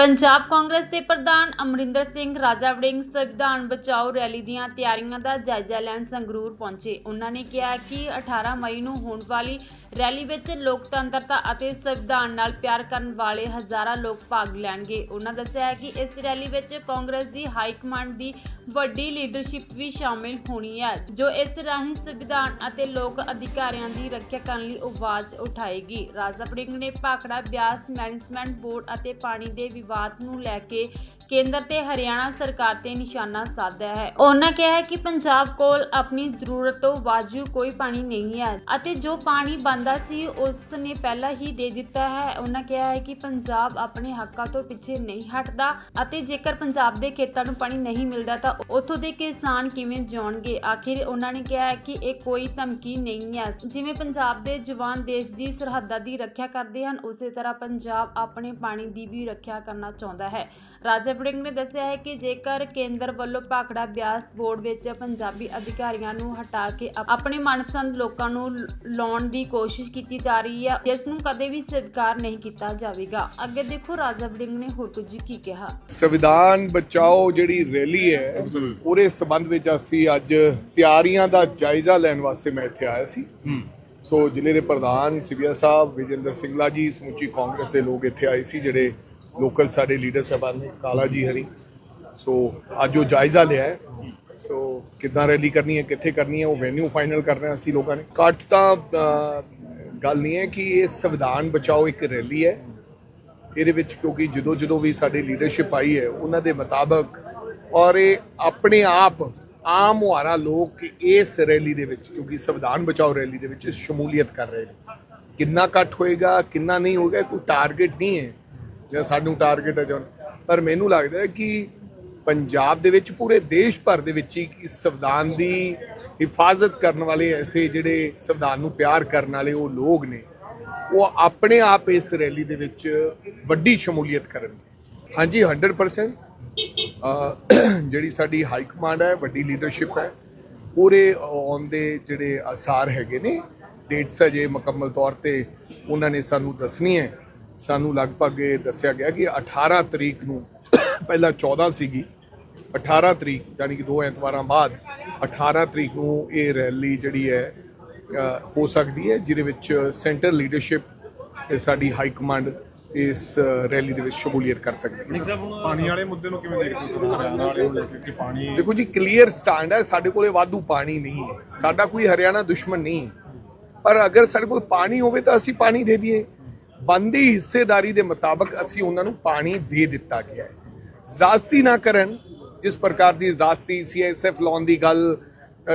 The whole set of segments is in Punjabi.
ਪੰਜਾਬ ਕਾਂਗਰਸ ਦੇ ਪ੍ਰਧਾਨ ਅਮਰਿੰਦਰ ਸਿੰਘ ਰਾਜਾ ਵੜਿੰਗ ਸੰਵਿਧਾਨ ਬਚਾਓ ਰੈਲੀ ਦੀਆਂ ਤਿਆਰੀਆਂ ਦਾ ਜਾਇਜ਼ਾ ਲੈਣ ਸੰਗਰੂਰ ਪਹੁੰਚੇ। ਉਹਨਾਂ ਨੇ ਕਿਹਾ ਕਿ 18 ਮਈ ਨੂੰ ਹੋਣ ਵਾਲੀ ਰੈਲੀ ਵਿੱਚ ਲੋਕਤੰਤਰਤਾ ਅਤੇ ਸੰਵਿਧਾਨ ਨਾਲ ਪਿਆਰ ਕਰਨ ਵਾਲੇ ਹਜ਼ਾਰਾਂ ਲੋਕ ਭਾਗ ਲੈਣਗੇ। ਉਹਨਾਂ ਦੱਸਿਆ ਹੈ ਕਿ ਇਸ ਰੈਲੀ ਵਿੱਚ ਕਾਂਗਰਸ ਦੀ ਹਾਈ ਕਮਾਂਡ ਦੀ ਵੱਡੀ ਲੀਡਰਸ਼ਿਪ ਵੀ ਸ਼ਾਮਿਲ ਹੋਣੀ ਹੈ, ਜੋ ਇਸ ਰਾਹੀਂ ਸੰਵਿਧਾਨ ਅਤੇ ਲੋਕ ਅਧਿਕਾਰੀਆਂ ਦੀ ਰੱਖਿਆ ਕਰਨ ਲਈ ਆਵਾਜ਼ ਉਠਾਏਗੀ। ਰਾਜਾ ਵੜਿੰਗ ਨੇ ਭਾਖੜਾ ਬਿਆਸ ਮੈਨੇਜਮੈਂਟ ਬੋਰਡ ਅਤੇ ਪਾਣੀ ਦੇ ਵਿਵਾਦ ਨੂੰ ਲੈ ਕੇ ਕੇਂਦਰ ਤੇ ਹਰਿਆਣਾ ਸਰਕਾਰ ਤੇ ਨਿਸ਼ਾਨਾ ਸਾਧਿਆ ਹੈ। ਉਹਨਾਂ ਕਿਹਾ ਹੈ ਕਿ ਪੰਜਾਬ ਕੋਲ ਆਪਣੀ ਜ਼ਰੂਰਤ ਤੋਂ ਵਾਜੂ ਕੋਈ ਪਾਣੀ ਨਹੀਂ ਹੈ ਅਤੇ ਜੋ ਪਾਣੀ ਬੰਦਾ ਸੀ ਉਸ ਨੇ ਪਹਿਲਾਂ ਹੀ ਦੇ ਦਿੱਤਾ ਹੈ। ਉਹਨਾਂ ਕਿਹਾ ਹੈ ਕਿ ਪੰਜਾਬ ਆਪਣੇ ਹੱਕਾਂ ਤੋਂ ਪਿੱਛੇ ਨਹੀਂ ਹਟਦਾ ਅਤੇ ਜੇਕਰ ਪੰਜਾਬ ਦੇ ਖੇਤਾਂ ਨੂੰ ਪਾਣੀ ਨਹੀਂ ਮਿਲਦਾ ਤਾਂ ਉੱਥੋਂ ਦੇ ਕਿਸਾਨ ਕਿਵੇਂ ਜਿਉਣਗੇ? ਆਖਿਰ ਉਹਨਾਂ ਨੇ ਕਿਹਾ ਹੈ ਕਿ ਇਹ ਕੋਈ ਧਮਕੀ ਨਹੀਂ ਹੈ। ਜਿਵੇਂ ਪੰਜਾਬ ਦੇ ਜਵਾਨ ਦੇਸ਼ ਦੀ ਸਰਹੱਦਾਂ ਦੀ ਰੱਖਿਆ ਕਰਦੇ ਹਨ, ਉਸੇ ਤਰ੍ਹਾਂ ਪੰਜਾਬ ਆਪਣੇ ਪਾਣੀ ਦੀ ਵੀ ਰੱਖਿਆ ਕਰਨਾ ਚਾਹੁੰਦਾ ਹੈ। ਰਾਜਾ ਵੜਿੰਗ ਨੇ ਦੱਸਿਆ ਹੈ ਕਿ ਜੇਕਰ ਕੇਂਦਰ ਵੱਲੋਂ ਭਾਖੜਾ ਬਿਆਸ ਬੋਰਡ ਵਿੱਚ ਪੰਜਾਬੀ ਅਧਿਕਾਰੀਆਂ ਨੂੰ ਹਟਾ ਕੇ ਆਪ- ਆਪਣੇ ਮਨਪਸੰਦ ਲੋਕਾਂ ਨੂੰ ਲਾਉਣ ਦੀ ਕੋਸ਼ਿਸ਼ ਕੀਤੀ ਜਾ ਰਹੀ ਹੈ ਜਿਸ ਨੂੰ ਕਦੇ ਵੀ ਸਵੀਕਾਰ ਨਹੀਂ ਕੀਤਾ ਜਾਵੇਗਾ। ਅੱਗੇ ਦੇਖੋ ਰਾਜਾ ਵੜਿੰਗ ਨੇ ਹੋਰ ਕੁਝ ਕੀ ਕਿਹਾ। ਸੰਵਿਧਾਨ ਬਚਾਓ ਜਿਹੜੀ ਰੈਲੀ ਹੈ ਉਹਦੇ ਸਬੰਧ ਵਿੱਚ ਅਸੀਂ ਅੱਜ ਤਿਆਰੀਆਂ ਦਾ ਜਾਇਜ਼ਾ ਲੈਣ ਵਾਸਤੇ ਮੈਂ ਇੱਥੇ ਆਇਆ ਸੀ। ਸੋ ਜ਼ਿਲ੍ਹੇ ਦੇ ਪ੍ਰਧਾਨ ਸਿਵਿਆ ਸਾਹਿਬ ਵਿਜੇਂਦਰ ਸਿੰਘਲਾ ਜੀ ਸਮੁੱਚੀ ਕਾਂਗਰਸ ਦੇ ਲੋਕ ਇੱਥੇ ਆਏ ਸੀ ਜਿਹੜੇ ਲੋਕਲ ਸਾਡੇ ਲੀਡਰ ਸਾਹਿਬਾਨ ਨੇ, ਕਾਲਾ ਜੀ ਹਰੀ। ਸੋ ਅੱਜ ਉਹ ਜਾਇਜ਼ਾ ਲਿਆ ਹੈ। ਸੋ ਕਿੱਦਾਂ ਰੈਲੀ ਕਰਨੀ ਹੈ, ਕਿੱਥੇ ਕਰਨੀ ਹੈ, ਉਹ ਵੈਨਿਊ ਫਾਈਨਲ ਕਰ ਰਹੇ ਹਾਂ ਅਸੀਂ ਲੋਕਾਂ ਨੇ। ਕੱਟ ਤਾਂ ਗੱਲ ਨਹੀਂ ਹੈ ਕਿ ਇਹ ਸੰਵਿਧਾਨ ਬਚਾਓ ਇੱਕ ਰੈਲੀ ਹੈ। ਇਹਦੇ ਵਿੱਚ ਕਿਉਂਕਿ ਜਦੋਂ ਜਦੋਂ ਵੀ ਸਾਡੀ ਲੀਡਰਸ਼ਿਪ ਆਈ ਹੈ, ਉਹਨਾਂ ਦੇ ਮੁਤਾਬਕ ਔਰ ਇਹ ਆਪਣੇ ਆਪ, ਆਮ ਮੁਹਾਰਾ ਲੋਕ ਇਸ ਰੈਲੀ ਦੇ ਵਿੱਚ, ਕਿਉਂਕਿ ਸੰਵਿਧਾਨ ਬਚਾਓ ਰੈਲੀ ਦੇ ਵਿੱਚ ਸ਼ਮੂਲੀਅਤ ਕਰ ਰਹੇ ਨੇ। ਕਿੰਨਾ ਕੱਟ ਹੋਏਗਾ, ਕਿੰਨਾ ਨਹੀਂ ਹੋਏਗਾ, ਕੋਈ ਟਾਰਗੇਟ ਨਹੀਂ ਹੈ। ਜਾਂ ਸਾਨੂੰ ਟਾਰਗੇਟ ਹੈ ਜਾਂ ਪਰ ਮੈਨੂੰ ਲੱਗਦਾ ਹੈ ਕਿ ਪੰਜਾਬ ਦੇ ਵਿੱਚ, ਪੂਰੇ ਦੇਸ਼ ਭਰ ਦੇ ਵਿੱਚ ਹੀ ਇਸ ਸੰਵਿਧਾਨ ਦੀ ਹਿਫਾਜ਼ਤ ਕਰਨ ਵਾਲੇ ਐਸੇ ਜਿਹੜੇ ਸੰਵਿਧਾਨ ਨੂੰ ਪਿਆਰ ਕਰਨ ਵਾਲੇ ਉਹ ਲੋਕ ਨੇ, ਉਹ ਆਪਣੇ ਆਪ ਇਸ ਰੈਲੀ ਦੇ ਵਿੱਚ ਵੱਡੀ ਸ਼ਮੂਲੀਅਤ ਕਰਨ। ਹਾਂਜੀ 100% ਜਿਹੜੀ ਸਾਡੀ ਹਾਈ ਕਮਾਂਡ ਹੈ, ਵੱਡੀ ਲੀਡਰਸ਼ਿਪ ਹੈ, ਪੂਰੇ ਆਉਣ ਦੇ ਜਿਹੜੇ ਆਸਾਰ ਹੈਗੇ ਨੇ, ਡੇਟਸ ਅਜੇ ਮੁਕੰਮਲ ਤੌਰ ਤੇ ਉਹਨਾਂ ਨੇ ਸਾਨੂੰ ਦੱਸਣੀ ਹੈ। ਸਾਨੂੰ ਲਗਭਗ ਇਹ ਦੱਸਿਆ ਗਿਆ ਕਿ 18 ਤਰੀਕ ਨੂੰ ਪਹਿਲਾਂ 14 ਸੀਗੀ 18 ਤਰੀਕ ਯਾਨੀ ਕਿ ਦੋ ਐਤਵਾਰਾਂ ਬਾਅਦ 18 ਤਰੀਕ ਨੂੰ ਇਹ ਰੈਲੀ ਜਿਹੜੀ ਹੈ ਹੋ ਸਕਦੀ ਹੈ ਜਿਹਦੇ ਵਿੱਚ ਸੈਂਟਰ ਲੀਡਰਸ਼ਿਪ ਸਾਡੀ ਹਾਈ ਕਮਾਂਡ ਇਸ ਰੈਲੀ ਦੇ ਵਿੱਚ ਸ਼ਮੂਲੀਅਤ ਕਰ ਸਕਦੀ ਹੈ। ਪਾਣੀ ਵਾਲੇ ਮੁੱਦੇ ਨੂੰ ਕਿਵੇਂ ਦੇਖਦੇ ਹੋ ਹਰਿਆਣਾ ਵਾਲੇ ਨੂੰ ਲੈ ਕੇ ਕਿ ਪਾਣੀ ਦੇਖੋ ਜੀ ਕਲੀਅਰ ਸਟੈਂਡ ਹੈ ਸਾਡੇ ਕੋਲੇ ਵਾਧੂ ਪਾਣੀ ਨਹੀਂ ਹੈ। ਸਾਡਾ ਕੋਈ ਹਰਿਆਣਾ ਦੁਸ਼ਮਣ ਨਹੀਂ। ਪਰ ਅਗਰ ਸਾਡੇ ਕੋਲ ਪਾਣੀ ਹੋਵੇ ਤਾਂ ਅਸੀਂ ਪਾਣੀ ਦੇ ਦਈਏ। ਬੰਦੀ ਹਿੱਸੇਦਾਰੀ ਦੇ ਮੁਤਾਬਕ ਅਸੀਂ ਉਹਨਾਂ ਨੂੰ ਪਾਣੀ ਦੇ ਦਿੱਤਾ ਗਿਆ ਹੈ। ਜ਼ਾਸਤੀ ਨਾ ਕਰਨ ਜਿਸ ਪ੍ਰਕਾਰ ਦੀ ਜ਼ਾਸਤੀ ਸੀਐਸਐਫ ਲਾਉਣ ਦੀ ਗੱਲ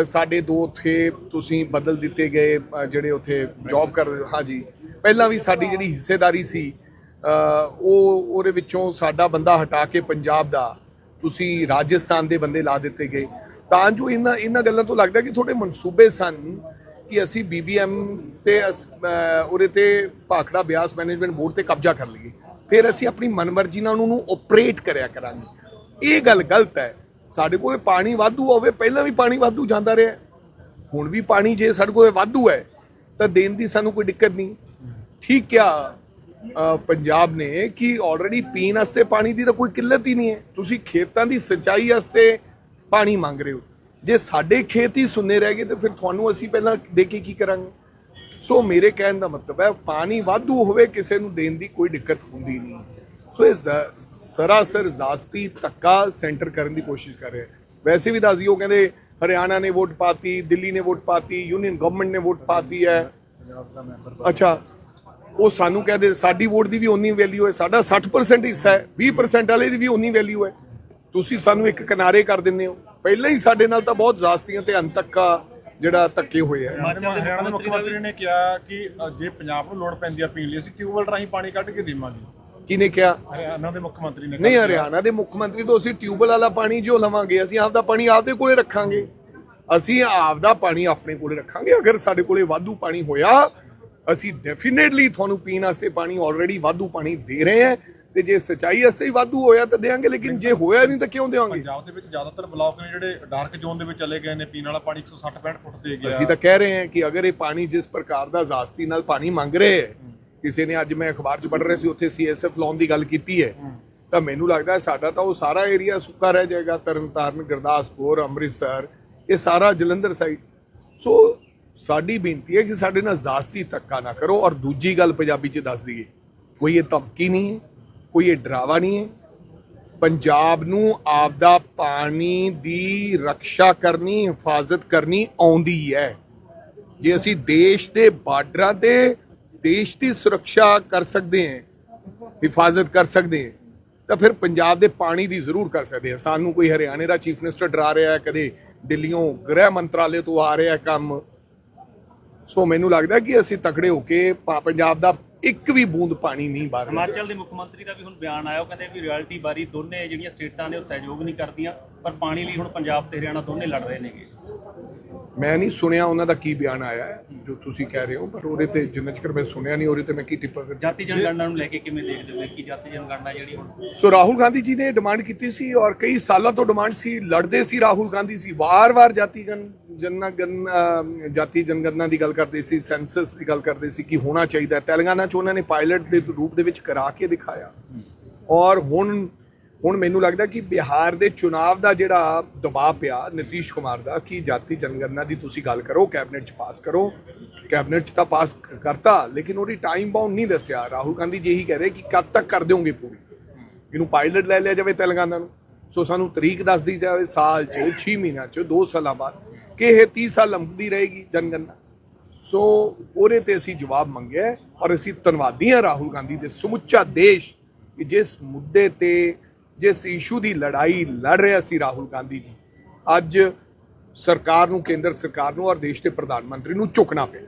ਸਾਡੇ ਦੋ ਉੱਥੇ ਤੁਸੀਂ ਬਦਲ ਦਿੱਤੇ ਗਏ ਜਿਹੜੇ ਉੱਥੇ ਜੌਬ ਕਰ ਹਾਂਜੀ। ਪਹਿਲਾਂ ਵੀ ਸਾਡੀ ਜਿਹੜੀ ਹਿੱਸੇਦਾਰੀ ਸੀ ਅ, ਉਹ ਉਹਦੇ ਵਿੱਚੋਂ ਸਾਡਾ ਬੰਦਾ ਹਟਾ ਕੇ ਪੰਜਾਬ ਦਾ ਤੁਸੀਂ ਰਾਜਸਥਾਨ ਦੇ ਬੰਦੇ ਲਾ ਦਿੱਤੇ ਗਏ। ਤਾਂ ਜੋ ਇਹਨਾਂ ਇਹਨਾਂ ਗੱਲਾਂ ਤੋਂ ਲੱਗਦਾ ਕਿ ਤੁਹਾਡੇ ਮਨਸੂਬੇ ਸਨ ਕਿ ਅਸੀਂ ਬੀਬੀਐਮ ਤੇ ਅਸ- ਉਹਦੇ ਤੇ ਭਾਖੜਾ ਬਿਆਸ ਮੈਨੇਜਮੈਂਟ ਬੋਰਡ ਤੇ ਕਬਜ਼ਾ ਕਰ ਲਈਏ। ਫਿਰ ਅਸੀਂ ਆਪਣੀ ਮਨਮਰਜ਼ੀ ਨਾਲ ਉਹਨੂੰ ਆਪਰੇਟ ਕਰਿਆ ਕਰਾਂਗੇ। ਇਹ ਗੱਲ ਗਲਤ ਹੈ। ਸਾਡੇ ਕੋਲ ਪਾਣੀ ਵਾਧੂ ਹੋਵੇ, ਪਹਿਲਾਂ ਵੀ ਪਾਣੀ ਵਾਧੂ ਜਾਂਦਾ ਰਿਹਾ ਹੁਣ ਵੀ ਪਾਣੀ ਜੇ ਸਾਡੇ ਕੋਲ ਵਾਧੂ ਹੈ, ਤਾਂ ਦੇਣ ਦੀ ਸਾਨੂੰ ਕੋਈ ਦਿੱਕਤ ਨਹੀਂ। ਠੀਕ ਕਿਹਾ ਪੰਜਾਬ ਨੇ ਕਿ ਆਲਰੇਡੀ ਪੀਣ ਵਾਸਤੇ ਪਾਣੀ ਦੀ ਤਾਂ ਕੋਈ ਕਿੱਲਤ ਹੀ ਨਹੀਂ ਹੈ। ਤੁਸੀਂ ਖੇਤਾਂ ਦੀ ਸਿੰਚਾਈ ਵਾਸਤੇ ਪਾਣੀ ਮੰਗ ਰਹੇ ਹੋ। ਜੇ ਸਾਡੇ ਖੇਤ ਹੀ ਸੁੰਨੇ ਰਹਿ ਗਏ ਤਾਂ ਫਿਰ ਤੁਹਾਨੂੰ ਅਸੀਂ ਪਹਿਲਾਂ ਦੇ ਕੇ ਕੀ ਕਰਾਂਗੇ? ਸੋ ਮੇਰੇ ਕਹਿਣ ਦਾ ਮਤਲਬ ਹੈ, ਪਾਣੀ ਵਾਧੂ ਹੋਵੇ, ਕਿਸੇ ਨੂੰ ਦੇਣ ਦੀ ਕੋਈ ਦਿੱਕਤ ਹੁੰਦੀ ਨਹੀਂ। ਸੋ ਇਹ ਸਰਾਸਰ ਜ਼ਾਸਤੀ ਧੱਕਾ ਸੈਂਟਰ ਕਰਨ ਦੀ ਕੋਸ਼ਿਸ਼ ਕਰ ਰਿਹਾ ਵੈਸੇ ਵੀ ਦੱਸ ਉਹ ਕਹਿੰਦੇ, ਹਰਿਆਣਾ ਨੇ ਵੋਟ ਪਾਤੀ, ਦਿੱਲੀ ਨੇ ਵੋਟ ਪਾਤੀ, ਯੂਨੀਅਨ ਗਵਰਨਮੈਂਟ ਨੇ ਵੋਟ ਪਾਤੀ ਹੈ। ਅੱਛਾ, ਉਹ ਸਾਨੂੰ ਕਹਦੇ, ਸਾਡੀ ਵੋਟ ਦੀ ਵੀ ਉਨੀ ਵੈਲਿਊ ਹੈ, ਸਾਡਾ 60% ਹਿੱਸਾ ਹੈ 20% ਵਾਲੇ ਦੀ ਵੀ ਉਨੀ ਵੈਲਿਊ ਹੈ। ਤੁਸੀਂ ਸਾਨੂੰ ਇੱਕ ਕਿਨਾਰੇ ਕਰ ਦਿੰਦੇ ਹੋ। ਪਹਿਲਾਂ ਹੀ ਸਾਡੇ ਨਾਲ ਤਾਂ ਬਹੁਤ ਜ਼ਾਸਤੀਆਂ ਤੇ ਅੰਤੱਕਾ ਜਿਹੜਾ ਧੱਕੇ ਹੋਏ ਆ। ਹਰਿਆਣਾ ਦੇ ਮੁੱਖ ਮੰਤਰੀ ਨੇ ਕਿਹਾ ਕਿ ਜੇ ਪੰਜਾਬ ਨੂੰ ਲੋੜ ਪੈਂਦੀ ਆ ਪੀਣ ਲਈ ਅਸੀਂ ਟਿਊਬਵੈਲ ਰਾਹੀਂ ਪਾਣੀ ਕੱਢ ਕੇ ਦੇਵਾਂਗੇ। ਕਿਹਨੇ ਕਿਹਾ? ਹਰਿਆਣਾ ਦੇ ਮੁੱਖ ਮੰਤਰੀ ਨੇ ਨਹੀਂ। ਹਰਿਆਣਾ ਦੇ ਮੁੱਖ ਮੰਤਰੀ ਤੋਂ ਅਸੀਂ ਟਿਊਬਲ ਵਾਲਾ ਪਾਣੀ ਜੋ ਲਵਾਂਗੇ ਅਸੀਂ ਆਪਦਾ ਪਾਣੀ ਆਪਦੇ ਕੋਲੇ ਰੱਖਾਂਗੇ। ਅਸੀਂ ਆਪਦਾ ਪਾਣੀ ਆਪਣੇ ਕੋਲੇ ਰੱਖਾਂਗੇ। ਅਗਰ ਸਾਡੇ ਕੋਲੇ ਵਾਧੂ ਪਾਣੀ ਹੋਇਆ ਅਸੀਂ ਡੈਫੀਨੇਟਲੀ ਤੁਹਾਨੂੰ ਪੀਣ ਵਾਸਤੇ ਪਾਣੀ ਆਲਰੇਡੀ ਵਾਧੂ ਪਾਣੀ ਦੇ ਰਹੇ ਹਾਂ। ਤੇ ਜੇ ਸਚਾਈ ਵਾਸਤੇ ਹੀ ਵਾਧੂ ਹੋਇਆ ਤਾਂ ਦੇਵਾਂਗੇ ਲੇਕਿਨ ਜੇ ਹੋਇਆ ਨਹੀਂ ਤਾਂ ਕਿਉਂ ਦੇਵਾਂਗੇ? ਪੰਜਾਬ ਦੇ ਵਿੱਚ ਜ਼ਿਆਦਾਤਰ ਬਲਾਕ ਨੇ ਜਿਹੜੇ ਡਾਰਕ ਜ਼ੋਨ ਦੇ ਵਿੱਚ ਚਲੇ ਗਏ ਨੇ ਪੀਣ ਵਾਲਾ ਪਾਣੀ 160 65 ਫੁੱਟ ਦੇ ਗਿਆ। ਅਸੀਂ ਤਾਂ ਕਹਿ ਰਹੇ ਹਾਂ ਕਿ ਅਗਰ ਇਹ ਪਾਣੀ ਜਿਸ ਪ੍ਰਕਾਰ ਦਾ ਜ਼ਾਸਤੀ ਨਾਲ ਪਾਣੀ ਮੰਗ ਰਹੇ ਹੈ ਕਿਸੇ ਨੇ ਅੱਜ ਮੈਂ ਅਖਬਾਰ 'ਚ ਪੜ੍ਹ ਰਿਹਾ ਸੀ ਉੱਥੇ ਸੀਐਸਐਫ ਲਾਉਣ ਦੀ ਗੱਲ ਕੀਤੀ ਹੈ ਤਾਂ ਮੈਨੂੰ ਲੱਗਦਾ ਸਾਡਾ ਤਾਂ ਉਹ ਸਾਰਾ ਏਰੀਆ ਸੁੱਕਾ ਰਹਿ ਜਾਏਗਾ ਤਰਨਤਾਰਨ ਗੁਰਦਾਸਪੁਰ ਅੰਮ੍ਰਿਤਸਰ ਇਹ ਸਾਰਾ ਜਲੰਧਰ ਸਾਈਡ ਸੋ ਸਾਡੀ ਬੇਨਤੀ ਹੈ ਕਿ ਸਾਡੇ ਨਾਲ ਜ਼ਾਸਤੀ ਧੱਕਾ ਨਾ ਕਰੋ ਔਰ ਦੂਜੀ ਗੱਲ ਪੰਜਾਬੀ 'ਚ ਦੱਸ ਦਈਏ ਕੋਈ ਇਹ ਧਮਕੀ ਨਹੀਂ ਹੈ। ਕੋਈ ਇਹ ਡਰਾਵਾ ਨਹੀਂ ਹੈ। ਪੰਜਾਬ ਨੂੰ ਆਪਦਾ ਪਾਣੀ ਦੀ ਰੱਖਿਆ ਕਰਨੀ, ਹਿਫਾਜ਼ਤ ਕਰਨੀ ਆਉਂਦੀ ਹੈ। ਜੇ ਅਸੀਂ ਦੇਸ਼ ਦੇ ਬਾਰਡਰਾਂ ਤੇ ਦੇਸ਼ ਦੀ ਸੁਰੱਖਿਆ ਕਰ ਸਕਦੇ ਹਾਂ, ਹਿਫਾਜ਼ਤ ਕਰ ਸਕਦੇ ਹਾਂ, ਤਾਂ ਫਿਰ ਪੰਜਾਬ ਦੇ ਪਾਣੀ ਦੀ ਜ਼ਰੂਰ ਕਰ ਸਕਦੇ ਹਾਂ। ਸਾਨੂੰ ਕੋਈ ਹਰਿਆਣੇ ਦਾ ਚੀਫ ਮਿਨਿਸਟਰ ਡਰਾ ਰਿਹਾ ਹੈ, ਕਦੇ ਦਿੱਲੀੋਂ ਗ੍ਰਹਿ ਮੰਤਰਾਲੇ ਤੋਂ ਆ ਰਿਹਾ ਕੰਮ। ਸੋ ਮੈਨੂੰ ਲੱਗਦਾ ਕਿ ਅਸੀਂ ਤਕੜੇ ਹੋ ਕੇ ਪਾ- ਪੰਜਾਬ ਦਾ ਇੱਕ ਵੀ ਬੂੰਦ ਪਾਣੀ ਨਹੀਂ ਬਾਹਰ ਹਿਮਾਚਲ ਦੇ ਮੁੱਖ ਮੰਤਰੀ ਦਾ ਵੀ ਹੁਣ ਬਿਆਨ ਆਇਆ, ਉਹ ਕਹਿੰਦੇ ਵੀ ਰਾਇਲਟੀ ਬਾਰੀ ਦੋਨੇ ਜਿਹੜੀਆਂ ਸਟੇਟਾਂ ਨੇ ਉਹ ਸਹਿਯੋਗ ਨਹੀਂ ਕਰਦੀਆਂ, ਪਰ ਪਾਣੀ ਲਈ ਹੁਣ ਪੰਜਾਬ ਤੇ ਹਰਿਆਣਾ ਦੋਨੇ ਲੜ ਰਹੇ ਨੇਗੇ। ਮੈਂ ਨਹੀਂ ਸੁਣਿਆ ਉਹਨਾਂ ਦਾ ਕੀ ਬਿਆਨ ਆਇਆ ਹੈ ਜੋ ਤੁਸੀਂ ਕਹਿ ਰਹੇ ਹੋ ਪਰ ਉਹਦੇ ਤੇ ਜਿੰਨਾ ਚਿਰ ਮੈਂ ਸੁਣਿਆ ਨਹੀਂ ਉਹਦੇ ਤੇ ਮੈਂ ਕੀ ਟਿੱਪਾ ਕਰ ਜਾਤੀ ਜਨਗਣਨਾ ਨੂੰ ਲੈ ਕੇ ਕਿਵੇਂ ਦੇਖਦੇ ਹੋ? ਕਿ ਜਾਤੀ ਜਨਗਣਨਾ ਜਿਹੜੀ ਹੁਣ ਸੋ ਰਾਹੁਲ ਗਾਂਧੀ ਜੀ ਨੇ ਡਿਮਾਂਡ ਕੀਤੀ ਸੀ ਔਰ ਕਈ ਸਾਲਾਂ ਤੋਂ ਡਿਮਾਂਡ ਸੀ ਲੜਦੇ ਸੀ ਰਾਹੁਲ ਗਾਂਧੀ ਸੀ ਵਾਰ-ਵਾਰ ਜਾਤੀ ਗਣ ਜਨਗਣ ਜਾਤੀ ਜਨਗਣਨਾ ਦੀ ਗੱਲ ਕਰਦੇ ਸੀ ਸੈਂਸਸ ਦੀ ਗੱਲ ਕਰਦੇ ਸੀ ਕਿ ਹੋਣਾ ਚਾਹੀਦਾ ਹੈ। ਤੇਲੰਗਾਨਾ ਚ ਉਹਨਾਂ ਨੇ ਪਾਇਲਟ ਦੇ ਰੂਪ ਦੇ ਵਿੱਚ ਕਰਾ ਕੇ ਦਿਖਾਇਆ। ਔਰ ਹੁਣ ਹੁਣ ਮੈਨੂੰ ਲੱਗਦਾ ਕਿ ਬਿਹਾਰ ਦੇ ਚੁਣਾਵ ਦਾ ਜਿਹੜਾ ਦਬਾਅ ਪਿਆ ਨਤੀਸ਼ ਕੁਮਾਰ ਦਾ, ਕਿ ਜਾਤੀ ਜਨਗਣਨਾ ਦੀ ਤੁਸੀਂ ਗੱਲ ਕਰੋ, ਕੈਬਨਿਟ ਚ ਪਾਸ ਕਰੋ। ਕੈਬਨਿਟ ਚ ਤਾਂ ਪਾਸ ਕਰਤਾ, ਲੇਕਿਨ ਉਹਦੀ ਟਾਈਮ ਬਾਉਂਡ ਨਹੀਂ ਦੱਸਿਆ। ਰਾਹੁਲ ਗਾਂਧੀ ਜੀ ਇਹੀ ਕਹਿ ਰਹੇ ਕਿ ਕਦ ਤੱਕ ਕਰ ਦਿਓਗੇ ਪੂਰੀ? ਇਹਨੂੰ ਪਾਇਲਟ ਲੈ ਲਿਆ ਜਾਵੇ ਤੇਲੰਗਾਨਾ ਨੂੰ। ਸੋ ਸਾਨੂੰ ਤਰੀਕ ਦੱਸ ਦੀ ਜਾਵੇ ਸਾਲ ਚ 6 ਮਹੀਨਿਆਂ ਚ 2 ਸਾਲਾਂ ਬਾਅਦ। ਕਿ ਇਹ 30 ਸਾਲ ਲੰਬਦੀ ਰਹੇਗੀ ਜਨਗਣਨਾ? ਸੋ ਉਹਦੇ ਤੇ ਅਸੀਂ ਜਵਾਬ ਮੰਗਿਆ ਔਰ ਅਸੀਂ ਧੰਨਵਾਦੀ ਹਾਂ ਰਾਹੁਲ ਗਾਂਧੀ ਦੇ ਸਮੁੱਚਾ ਦੇਸ਼ ਕਿ ਜਿਸ ਮੁੱਦੇ ਤੇ ਜਿਸ ਇਸ਼ੂ ਦੀ ਲੜਾਈ ਲੜ ਰਿਹਾ ਸੀ ਰਾਹੁਲ ਗਾਂਧੀ ਜੀ, ਅੱਜ ਸਰਕਾਰ ਨੂੰ, ਕੇਂਦਰ ਸਰਕਾਰ ਨੂੰ ਔਰ ਦੇਸ਼ ਦੇ ਪ੍ਰਧਾਨ ਮੰਤਰੀ ਨੂੰ ਝੁਕਣਾ ਪਿਆ।